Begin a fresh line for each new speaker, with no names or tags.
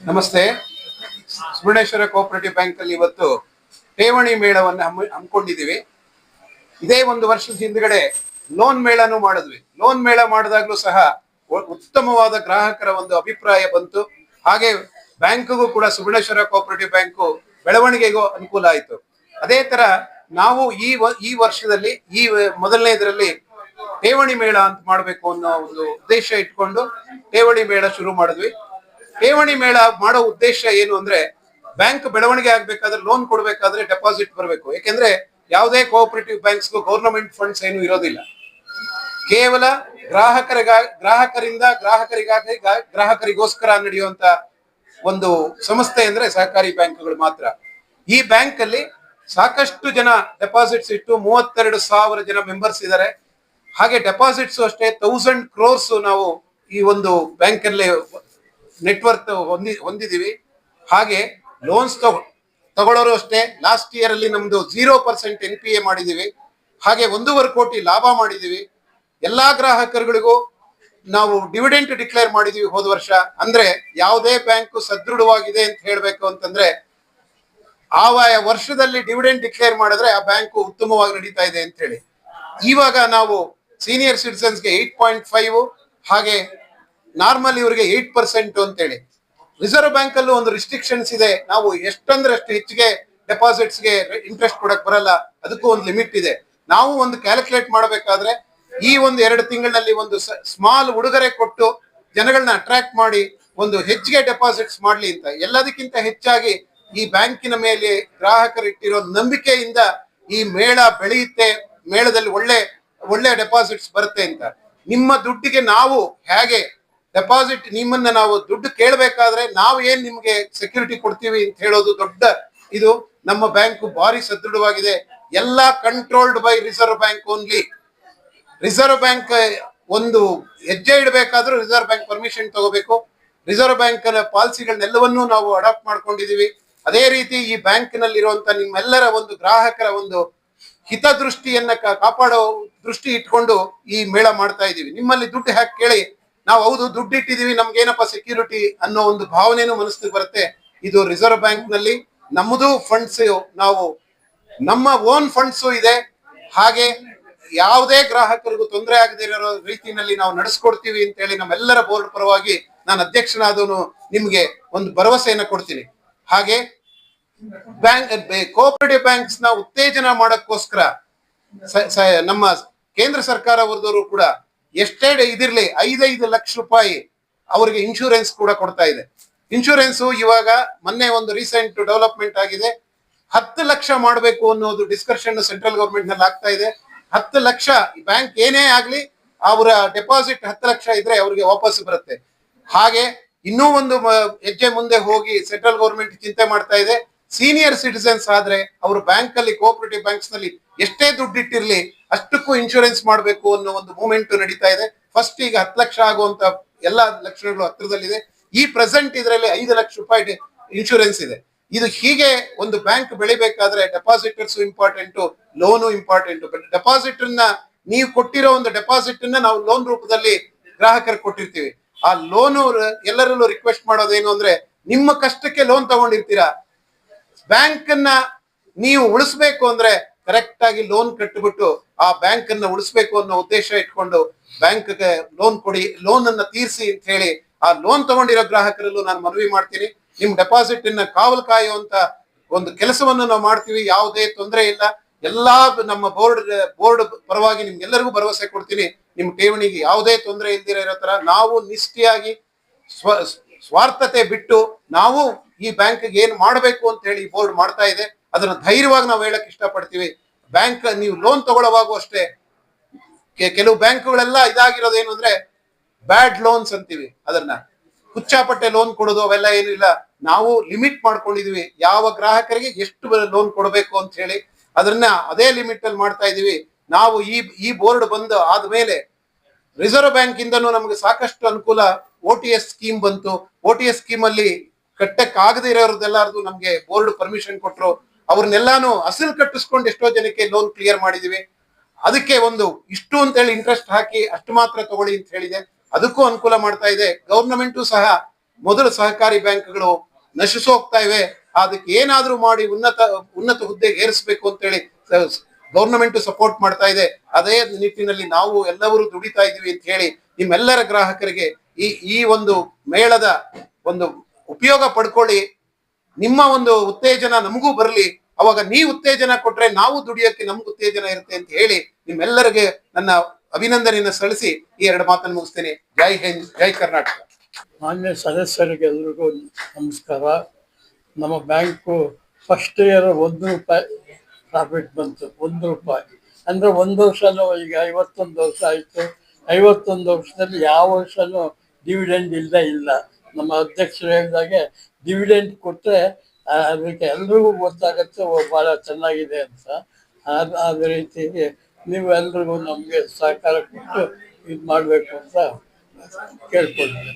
ನಮಸ್ತೆ. ಸುವರ್ಣೇಶ್ವರ cooperative bank ಅಲ್ಲಿ ಇವತ್ತು ಠೇವಣಿ ಮೇಳವನ್ನು ಹಮ್ಮಿ- ಹಮ್ಮಿಕೊಂಡಿದ್ದೀವಿ. ಇದೇ ಒಂದು ವರ್ಷದ ಹಿಂದ್ಗಡೆ ಲೋನ್ ಮೇಳನೂ ಮಾಡಿದ್ವಿ. ಲೋನ್ ಮೇಳ ಮಾಡಿದಾಗ್ಲೂ ಸಹ ಉತ್ತಮವಾದ ಗ್ರಾಹಕರ ಒಂದು ಅಭಿಪ್ರಾಯ ಬಂತು. ಹಾಗೆ ಬ್ಯಾಂಕ್ಗೂ ಕೂಡ ಸುವರ್ಣೇಶ್ವರ ಕೋಆಪರೇಟಿವ್ ಬ್ಯಾಂಕು ಬೆಳವಣಿಗೆಗೂ ಅನುಕೂಲ ಆಯಿತು. ಅದೇ ತರ ನಾವು ಈ ಈ ವರ್ಷದಲ್ಲಿ, ಈ ಮೊದಲನೇ ಇದರಲ್ಲಿ ಠೇವಣಿ ಮೇಳ ಅಂತ ಮಾಡಬೇಕು ಅನ್ನೋ ಒಂದು ಉದ್ದೇಶ ಇಟ್ಕೊಂಡು ಠೇವಣಿ ಮೇಳ ಶುರು ಮಾಡಿದ್ವಿ. ಠೇವಣಿ ಮೇಳ ಮಾಡೋ ಉದ್ದೇಶ ಏನು ಅಂದ್ರೆ ಬ್ಯಾಂಕ್ ಬೆಳವಣಿಗೆ ಆಗ್ಬೇಕಾದ್ರೆ ಲೋನ್ ಕೊಡ್ಬೇಕಾದ್ರೆ ಡೆಪಾಸಿಟ್ ಬರಬೇಕು. ಯಾಕೆಂದ್ರೆ ಯಾವುದೇ ಕೋಆಪರೇಟಿವ್ ಬ್ಯಾಂಕ್ಸ್ಗೂ ಗೌರ್ನಮೆಂಟ್ ಫಂಡ್ಸ್ ಏನು ಇರೋದಿಲ್ಲ. ಕೇವಲ ಗ್ರಾಹಕರಿಗ, ಗ್ರಾಹಕರಿಂದ ಗ್ರಾಹಕರಿಗಾಗಿ ಗ್ರಾಹಕರಿಗೋಸ್ಕರ ನಡೆಯುವಂತ ಒಂದು ಸಂಸ್ಥೆ ಅಂದ್ರೆ ಸಹಕಾರಿ ಬ್ಯಾಂಕ್ಗಳು ಮಾತ್ರ. ಈ ಬ್ಯಾಂಕ್ ಅಲ್ಲಿ ಸಾಕಷ್ಟು ಜನ ಡೆಪಾಸಿಟ್ಸ್ ಇಟ್ಟು ಮೂವತ್ತೆರಡು ಸಾವಿರ ಜನ ಮೆಂಬರ್ಸ್ ಇದ್ದಾರೆ ಹಾಗೆ ಡೆಪಾಸಿಟ್ಸ್ ಅಷ್ಟೇ ತೌಸಂಡ್ ಕ್ರೋರ್ಸ್ ನಾವು ಈ ಒಂದು ಬ್ಯಾಂಕ್ ಅಲ್ಲಿ ನೆಟ್ವರ್ಕ್ ಹೊಂದಿ ಹೊಂದಿದೀವಿ ಹಾಗೆ ಲೋನ್ಸ್ ತಗೊ, ತಗೊಳ್ಳೋರು ಅಷ್ಟೇ. ಲಾಸ್ಟ್ ಇಯರ್ ಅಲ್ಲಿ ನಮ್ದು zero percent N P A ಮಾಡಿದೀವಿ ಹಾಗೆ ಒಂದೂವರೆ ಕೋಟಿ ಲಾಭ ಮಾಡಿದೀವಿ ಎಲ್ಲಾ ಗ್ರಾಹಕರುಗಳಿಗೂ ನಾವು ಡಿವಿಡೆಂಟ್ ಡಿಕ್ಲೇರ್ ಮಾಡಿದೀವಿ ಹೋದ ವರ್ಷ. ಅಂದ್ರೆ ಯಾವುದೇ ಬ್ಯಾಂಕ್ ಸದೃಢವಾಗಿದೆ ಅಂತ ಹೇಳಬೇಕು ಅಂತಂದ್ರೆ, ಆವಾಯ ವರ್ಷದಲ್ಲಿ ಡಿವಿಡೆಂಟ್ ಡಿಕ್ಲೇರ್ ಮಾಡಿದ್ರೆ ಆ ಬ್ಯಾಂಕು ಉತ್ತಮವಾಗಿ ನಡೀತಾ ಇದೆ ಅಂತ ಹೇಳಿ. ಇವಾಗ ನಾವು ಸೀನಿಯರ್ ಸಿಟಿಸನ್ಸ್ಗೆ ಏಟ್ ಪಾಯಿಂಟ್ ಫೈವ್ ಹಾಗೆ ನಾರ್ಮಲ್ ಇವರಿಗೆ ಏಟ್ ಪರ್ಸೆಂಟ್ ಅಂತೇಳಿ. ರಿಸರ್ವ್ ಬ್ಯಾಂಕ್ ಅಲ್ಲೂ ಒಂದು ರಿಸ್ಟ್ರಿಕ್ಷನ್ಸ್ ಇದೆ. ನಾವು ಎಷ್ಟಂದ್ರೆ ಅಷ್ಟು ಹೆಚ್ಚಿಗೆ ಡೆಪಾಸಿಟ್ಸ್ಗೆ ಇಂಟ್ರೆಸ್ಟ್ ಕೊಡಕ್ ಬರಲ್ಲ. ಅದಕ್ಕೂ ಒಂದು ಲಿಮಿಟ್ ಇದೆ. ನಾವು ಒಂದು ಕ್ಯಾಲ್ಕುಲೇಟ್ ಮಾಡಬೇಕಾದ್ರೆ ಈ ಒಂದು ಎರಡು ತಿಂಗಳಲ್ಲಿ ಒಂದು ಸ್ಮಾಲ್ ಉಡುಗೊರೆ ಕೊಟ್ಟು ಜನಗಳನ್ನ ಅಟ್ರಾಕ್ಟ್ ಮಾಡಿ ಒಂದು ಹೆಚ್ಚಿಗೆ ಡೆಪಾಸಿಟ್ಸ್ ಮಾಡ್ಲಿ ಅಂತ. ಎಲ್ಲದಕ್ಕಿಂತ ಹೆಚ್ಚಾಗಿ ಈ ಬ್ಯಾಂಕಿನ ಮೇಲೆ ಗ್ರಾಹಕರು ಇಟ್ಟಿರೋ ನಂಬಿಕೆಯಿಂದ ಈ ಮೇಳ ಬೆಳೆಯುತ್ತೆ, ಮೇಳದಲ್ಲಿ ಒಳ್ಳೆ ಒಳ್ಳೆ ಡೆಪಾಸಿಟ್ಸ್ ಬರುತ್ತೆ ಅಂತ. ನಿಮ್ಮ ದುಡ್ಡಿಗೆ ನಾವು ಹೇಗೆ ಡೆಪಾಸಿಟ್ ನಿಮ್ಮನ್ನ ನಾವು ದುಡ್ಡು ಕೇಳಬೇಕಾದ್ರೆ ನಾವು ಏನ್ ನಿಮ್ಗೆ ಸೆಕ್ಯೂರಿಟಿ ಕೊಡ್ತೀವಿ ಅಂತ ಹೇಳೋದು ದೊಡ್ಡ ಇದು ನಮ್ಮ ಬ್ಯಾಂಕ್ ಭಾರಿ ಸದೃಢವಾಗಿದೆ. ಎಲ್ಲ controlled by reserve bank only reserve bank ಒಂದು ಹೆಜ್ಜೆ ಇಡಬೇಕಾದ್ರೂ ರಿಸರ್ವ್ ಬ್ಯಾಂಕ್ ಪರ್ಮಿಷನ್ ತಗೋಬೇಕು. ರಿಸರ್ವ್ ಬ್ಯಾಂಕ್ ಪಾಲಿಸಿಗಳನ್ನೆಲ್ಲವನ್ನೂ ನಾವು ಅಡಾಪ್ಟ್ ಮಾಡ್ಕೊಂಡಿದೀವಿ. ಅದೇ ರೀತಿ ಈ ಬ್ಯಾಂಕ್ ನಲ್ಲಿರುವಂತ ನಿಮ್ಮೆಲ್ಲರ ಒಂದು ಗ್ರಾಹಕರ ಒಂದು ಹಿತದೃಷ್ಟಿಯನ್ನ ಕಾಪಾಡೋ ದೃಷ್ಟಿ ಇಟ್ಕೊಂಡು ಈ ಮೇಳ ಮಾಡ್ತಾ ಇದೀವಿ. ನಿಮ್ಮಲ್ಲಿ ದುಡ್ಡು ಹಾಕಿ ಕೇಳಿ ನಾವು ಹೌದು ದುಡ್ಡು ಇಟ್ಟಿದೀವಿ ನಮ್ಗೇನಪ್ಪ ಸೆಕ್ಯೂರಿಟಿ ಅನ್ನೋ ಒಂದು ಭಾವನೆನೂ ಮನಸ್ಸಿಗೆ ಬರುತ್ತೆ. ಇದು ರಿಸರ್ವ್ ಬ್ಯಾಂಕ್ನಲ್ಲಿ ನಮ್ಮದು ಫಂಡ್ಸ್ ನಾವು ನಮ್ಮ ಓನ್ ಫಂಡ್ಸ್ ಇದೆ. ಹಾಗೆ ಯಾವುದೇ ಗ್ರಾಹಕರಿಗೂ ತೊಂದರೆ ಆಗದೇ ಇರೋ ರೀತಿಯಲ್ಲಿ ನಾವು ನಡೆಸ್ಕೊಡ್ತೀವಿ ಅಂತ ಹೇಳಿ ನಮ್ಮೆಲ್ಲರ ಬೋರ್ಡ್ ಪರವಾಗಿ ನಾನು ಅಧ್ಯಕ್ಷನಾದನು ನಿಮ್ಗೆ ಒಂದು ಭರವಸೆಯನ್ನ ಕೊಡ್ತೀನಿ. ಹಾಗೆ ಬ್ಯಾಂಕ್ ಕೋಆಪರೇಟಿವ್ ಬ್ಯಾಂಕ್ಸ್ನ ಉತ್ತೇಜನ ಮಾಡಕ್ಕೋಸ್ಕರ ನಮ್ಮ ಕೇಂದ್ರ ಸರ್ಕಾರವರ್ದವರು ಕೂಡ ಎಷ್ಟೇ ಇದಿರ್ಲಿ, ಐದೈದು ಲಕ್ಷ ರೂಪಾಯಿ ಅವರಿಗೆ ಇನ್ಶೂರೆನ್ಸ್ ಕೂಡ ಕೊಡ್ತಾ ಇದೆ. ಇನ್ಶೂರೆನ್ಸ್ ಇವಾಗ ಮೊನ್ನೆ ಒಂದು ರೀಸೆಂಟ್ ಡೆವಲಪ್ಮೆಂಟ್ ಆಗಿದೆ. ಹತ್ತು ಲಕ್ಷ ಮಾಡಬೇಕು ಅನ್ನೋದು ಡಿಸ್ಕಷನ್ ಸೆಂಟ್ರಲ್ ಗವರ್ಮೆಂಟ್ನಲ್ಲಿ ಆಗ್ತಾ ಇದೆ. ಹತ್ತು ಲಕ್ಷ ಬ್ಯಾಂಕ್ ಏನೇ ಆಗ್ಲಿ, ಅವರ ಡೆಪಾಸಿಟ್ ಹತ್ತು ಲಕ್ಷ ಇದ್ರೆ ಅವರಿಗೆ ವಾಪಸ್ ಬರುತ್ತೆ. ಹಾಗೆ ಇನ್ನೂ ಒಂದು ಹೆಜ್ಜೆ ಮುಂದೆ ಹೋಗಿ ಸೆಂಟ್ರಲ್ ಗವರ್ಮೆಂಟ್ ಚಿಂತೆ ಮಾಡ್ತಾ ಇದೆ. ಸೀನಿಯರ್ ಸಿಟಿಸನ್ಸ್ ಆದ್ರೆ ಅವರು ಬ್ಯಾಂಕ್ ಅಲ್ಲಿ ಕೋಆಪರೇಟಿವ್ ಬ್ಯಾಂಕ್ಸ್ನಲ್ಲಿ ಎಷ್ಟೇ ದುಡ್ಡು ಇಟ್ಟಿರ್ಲಿ ಅಷ್ಟಕ್ಕೂ ಇನ್ಶೂರೆನ್ಸ್ ಮಾಡಬೇಕು ಅನ್ನೋ ಒಂದು ಮೂಮೆಂಟ್ ನಡೀತಾ ಇದೆ. ಫಸ್ಟ್ ಈಗ ಹತ್ತು ಲಕ್ಷ ಆಗುವಂತ ಎಲ್ಲಾ ಲಕ್ಷಣಗಳು ಹತ್ರದಲ್ಲಿದೆ ಈ ಪ್ರೆಸೆಂಟ್ ಇದರಲ್ಲಿ ಐದು ಲಕ್ಷ ರೂಪಾಯಿ ಇನ್ಶೂರೆನ್ಸ್ ಇದೆ. ಇದು ಹೀಗೆ ಒಂದು ಬ್ಯಾಂಕ್ ಬೆಳಿಬೇಕಾದ್ರೆ ಡೆಪಾಸಿಟರ್ಸ್ ಇಂಪಾರ್ಟೆಂಟ್ ಲೋನು ಇಂಪಾರ್ಟೆಂಟ್ ಡೆಪಾಸಿಟ್ನ ನೀವು ಕೊಟ್ಟಿರೋ ಒಂದು ಡೆಪಾಸಿಟ್ನ ನಾವು ಲೋನ್ ರೂಪದಲ್ಲಿ ಗ್ರಾಹಕರಿಗೆ ಕೊಟ್ಟಿರ್ತೀವಿ. ಆ ಲೋನು ಎಲ್ಲರಲ್ಲೂ ರಿಕ್ವೆಸ್ಟ್ ಮಾಡೋದೇನು ಅಂದ್ರೆ ನಿಮ್ಮ ಕಷ್ಟಕ್ಕೆ ಲೋನ್ ತಗೊಂಡಿರ್ತೀರಾ? ಬ್ಯಾಂಕ್ ಅನ್ನ ನೀವು ಉಳಿಸ್ಬೇಕು ಅಂದ್ರೆ ಕರೆಕ್ಟ್ ಆಗಿ ಲೋನ್ ಕಟ್ಟಿಬಿಟ್ಟು ಆ ಬ್ಯಾಂಕ್ ಅನ್ನ ಉಳಿಸ್ಬೇಕು ಅನ್ನೋ ಉದ್ದೇಶ ಇಟ್ಕೊಂಡು ಬ್ಯಾಂಕ್ಗೆ ಲೋನ್ ಕೊಡಿ ಲೋನ್ ಅನ್ನ ತೀರಿಸಿ ಅಂತ ಹೇಳಿ ಆ ಲೋನ್ ತಗೊಂಡಿರೋ ಗ್ರಾಹಕರಲ್ಲೂ ನಾನು ಮನವಿ ಮಾಡ್ತೀನಿ. ನಿಮ್ ಡೆಪಾಸಿಟ್ ಅನ್ನ ಕಾವಲು ಕಾಯುವಂತ ಒಂದು ಕೆಲಸವನ್ನು ನಾವು ಮಾಡ್ತೀವಿ, ಯಾವುದೇ ತೊಂದರೆ ಇಲ್ಲ. ಎಲ್ಲಾ ನಮ್ಮ ಬೋರ್ಡ್ ಬೋರ್ಡ್ ಪರವಾಗಿ ನಿಮ್ಗೆಲ್ಲರಿಗೂ ಭರವಸೆ ಕೊಡ್ತೀನಿ. ನಿಮ್ ಠೇವಣಿಗೆ ಯಾವುದೇ ತೊಂದರೆ ಇಲ್ದಿರ ಇರೋ ತರ ನಾವು ನಿಷ್ಠಿಯಾಗಿ ಸ್ವ, ಸ್ವಾರ್ಥತೆ ಬಿಟ್ಟು ನಾವು ಈ ಬ್ಯಾಂಕ್ ಏನ್ ಮಾಡಬೇಕು ಅಂತ ಹೇಳಿ ಬೋರ್ಡ್ ಮಾಡ್ತಾ ಇದೆ. ಅದನ್ನ ಧೈರ್ಯವಾಗಿ ನಾವು ಹೇಳಕ್ ಇಷ್ಟಪಡ್ತೀವಿ. ಬ್ಯಾಂಕ್, ನೀವು ಲೋನ್ ತಗೊಳ್ಳೋವಾಗೂ ಅಷ್ಟೇ ಕೆಲವು ಬ್ಯಾಂಕ್ಗಳೆಲ್ಲ ಇದಾಗಿರೋದು ಏನು ಅಂದ್ರೆ ಬ್ಯಾಡ್ ಲೋನ್ಸ್ ಅಂತೀವಿ ಅದನ್ನ. ಹುಚ್ಚಾಪಟ್ಟೆ ಲೋನ್ ಕೊಡೋದು ಅವೆಲ್ಲ ಏನು ಇಲ್ಲ. ನಾವು ಲಿಮಿಟ್ ಮಾಡ್ಕೊಂಡಿದೀವಿ. ಯಾವ ಗ್ರಾಹಕರಿಗೆ ಎಷ್ಟು ಲೋನ್ ಕೊಡಬೇಕು ಅಂತ ಹೇಳಿ ಅದನ್ನ ಅದೇ ಲಿಮಿಟ್ ಅಲ್ಲಿ ಮಾಡ್ತಾ ಇದೀವಿ. ನಾವು ಈ ಈ ಬೋರ್ಡ್ ಬಂದು ಆದ್ಮೇಲೆ ರಿಸರ್ವ್ ಬ್ಯಾಂಕ್ ಇಂದನೂ ನಮಗೆ ಸಾಕಷ್ಟು ಅನುಕೂಲ. ಎಸ್ ಸ್ಕೀಮ್ ಬಂತು. ಎಸ್ ಸ್ಕೀಮ್ ಅಲ್ಲಿ ಕಟ್ಟಕ್ ಆಗದೆ ಇರೋರ್ದೆಲ್ಲಾರ್ದು ನಮ್ಗೆ ಬೋರ್ಡ್ ಪರ್ಮಿಷನ್ ಕೊಟ್ಟರು ಅವ್ರನ್ನೆಲ್ಲಾನು ಅಸಲ್ ಕಟ್ಟಿಸ್ಕೊಂಡು ಎಷ್ಟೋ ಜನಕ್ಕೆ ಲೋನ್ ಕ್ಲಿಯರ್ ಮಾಡಿದೀವಿ. ಅದಕ್ಕೆ ಒಂದು ಇಷ್ಟು ಅಂತ ಹೇಳಿ ಇಂಟ್ರೆಸ್ಟ್ ಹಾಕಿ ಅಷ್ಟು ಮಾತ್ರ ತಗೊಳ್ಳಿ ಅಂತ ಹೇಳಿದೆ. ಅದಕ್ಕೂ ಅನುಕೂಲ ಮಾಡ್ತಾ ಇದೆ. ಗೌರ್ನಮೆಂಟು ಸಹ ಮೊದಲು ಸಹಕಾರಿ ಬ್ಯಾಂಕ್ಗಳು ನಶಿಸೋಗ್ತಾ ಇವೆ. ಅದಕ್ಕೆ ಏನಾದ್ರೂ ಮಾಡಿ ಉನ್ನತ ಉನ್ನತ ಹುದ್ದೆಗೆ ಏರಿಸಬೇಕು ಅಂತೇಳಿ ಗೌರ್ನಮೆಂಟ್ ಸಪೋರ್ಟ್ ಮಾಡ್ತಾ ಇದೆ. ಅದೇ ನಿಟ್ಟಿನಲ್ಲಿ ನಾವು ಎಲ್ಲವರು ದುಡಿತಾ ಇದೀವಿ ಅಂತ ಹೇಳಿ ನಿಮ್ಮೆಲ್ಲರ ಗ್ರಾಹಕರಿಗೆ ಈ ಈ ಒಂದು ಮೇಳದ ಒಂದು ಉಪಯೋಗ ಪಡ್ಕೊಳ್ಳಿ. ನಿಮ್ಮ ಒಂದು ಉತ್ತೇಜನ ನಮಗೂ ಬರಲಿ. ಅವಾಗ ನೀವು ಉತ್ತೇಜನ ಕೊಟ್ರೆ ನಾವು ದುಡಿಯೋಕ್ಕೆ ನಮ್ಗೆ ಉತ್ತೇಜನ ಇರುತ್ತೆ ಅಂತ ಹೇಳಿ ನಿಮ್ಮೆಲ್ಲರಿಗೆ ನನ್ನ ಅಭಿನಂದನೆಯನ್ನು ಸಲ್ಲಿಸಿ ಈ ಎರಡು ಮಾತನ್ನು ಮುಗಿಸ್ತೇನೆ. ಜೈ ಹಿಂದ್, ಜೈ ಕರ್ನಾಟಕ.
ಮಾನ್ಯ ಸದಸ್ಯರಿಗೆಲ್ಲರಿಗೂ ನಮಸ್ಕಾರ. ನಮ್ಮ ಬ್ಯಾಂಕು ಫಸ್ಟ್ ಇಯರ್ ಒಂದು ರೂಪಾಯಿ ಪ್ರಾಫಿಟ್ ಬಂತು, ಒಂದು ರೂಪಾಯಿ. ಅಂದರೆ ಒಂದು ವರ್ಷನೂ ಈಗ ಐವತ್ತೊಂದು ವರ್ಷ ಆಯಿತು. ಐವತ್ತೊಂದು ವರ್ಷದಲ್ಲಿ ಯಾವ ವರ್ಷನೂ ಡಿವಿಡೆಂಡ್ ಇಲ್ಲದೇ ಇಲ್ಲ. ನಮ್ಮ ಅಧ್ಯಕ್ಷರು ಹೇಳಿದಾಗೆ ಡಿವಿಡೆಂಟ್ ಕೊಟ್ಟರೆ ಅದಕ್ಕೆ ಎಲ್ರಿಗೂ ಗೊತ್ತಾಗುತ್ತೆ ಭಾಳ ಚೆನ್ನಾಗಿದೆ ಅಂತ. ಅದು ಅದೇ ರೀತಿಗೆ ನೀವು ಎಲ್ರಿಗೂ ನಮಗೆ ಸಹಕಾರ ಕೊಟ್ಟು ಇದು ಮಾಡಬೇಕು ಅಂತ ಕೇಳ್ಕೊಳ್ತೀನಿ.